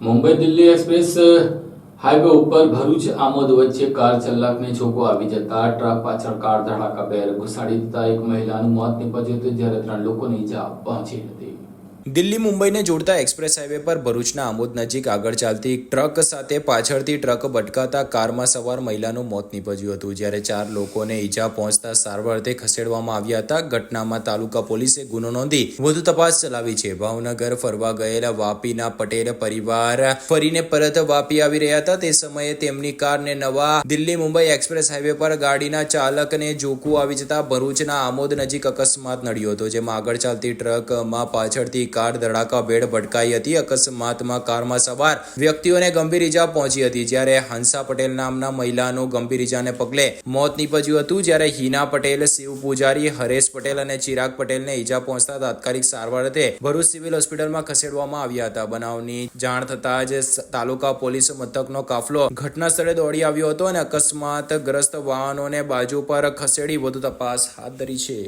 Mumbai Delhi express highway ઉપર ભરૂચ, આમોદ વચ્ચે car ચાલકને છોકો આવી જતા ટ્રક પાછળ કાર ધડાકા બેર ઘુસાડી દેતા એક મહિલાનું મોત નીપજ્યું હતું, જ્યારે ત્રણ લોકોને ઈજા પહોંચી હતી. દિલ્હી મુંબઈને જોડતા એક્સપ્રેસ હાઈવે પર ભરૂચના આમોદ નજીક આગળ ચાલતી ટ્રક સાથે પાછળથી ટ્રક ભટકાતા કારમાં સવાર મહિલાનું મોત નીપજ્યું હતું. જ્યારે ચાર લોકોને ઈજા પહોંચતા સારવાર અર્થે ખસેડવામાં આવ્યા હતા. ઘટનામાં તાલુકા પોલીસે ગુનો નોંધી વધુ તપાસ ચલાવી છે. ભાવનગર ફરવા ગયેલા વાપીના પટેલ પરિવાર ફરીને પરત વાપી આવી રહ્યા હતા. તે સમયે તેમની કારને નવા દિલ્હી મુંબઈ એક્સપ્રેસ હાઈવે પર ગાડીના ચાલકને જોકું આવી જતા ભરૂચના આમોદ નજીક અકસ્માત નડ્યો હતો, જેમાં આગળ ચાલતી ટ્રકમાં પાછળથી કાર ધડાકા ભેડ ભટકાઈ હતી. અકસ્માતમાં કારમાં સવાર વ્યક્તિઓને ગંભીર ઈજા પહોંચી હતી. જ્યારે હંસા પટેલ નામના મહિલાનું ગંભીર ઈજાને પગલે મોત નીપજ્યું હતું, જ્યારે હિના પટેલ, શિવ પૂજારી, હરેશ પટેલ અને ચિરાગ પટેલને ઈજા પહોંચતા તાત્કાલિક સારવાર અર્થે ભરૂચ સિવિલ હોસ્પિટલમાં ખસેડવામાં આવ્યા હતા. બનાવની જાણ થતાં જ તાલુકા પોલીસ મથકનો કાફલો ઘટના સ્થળે દોડી આવ્યો હતો અને અકસ્માતગ્રસ્ત વાહનોને બાજુ પર ખસેડી વધુ તપાસ હાથ ધરી છે.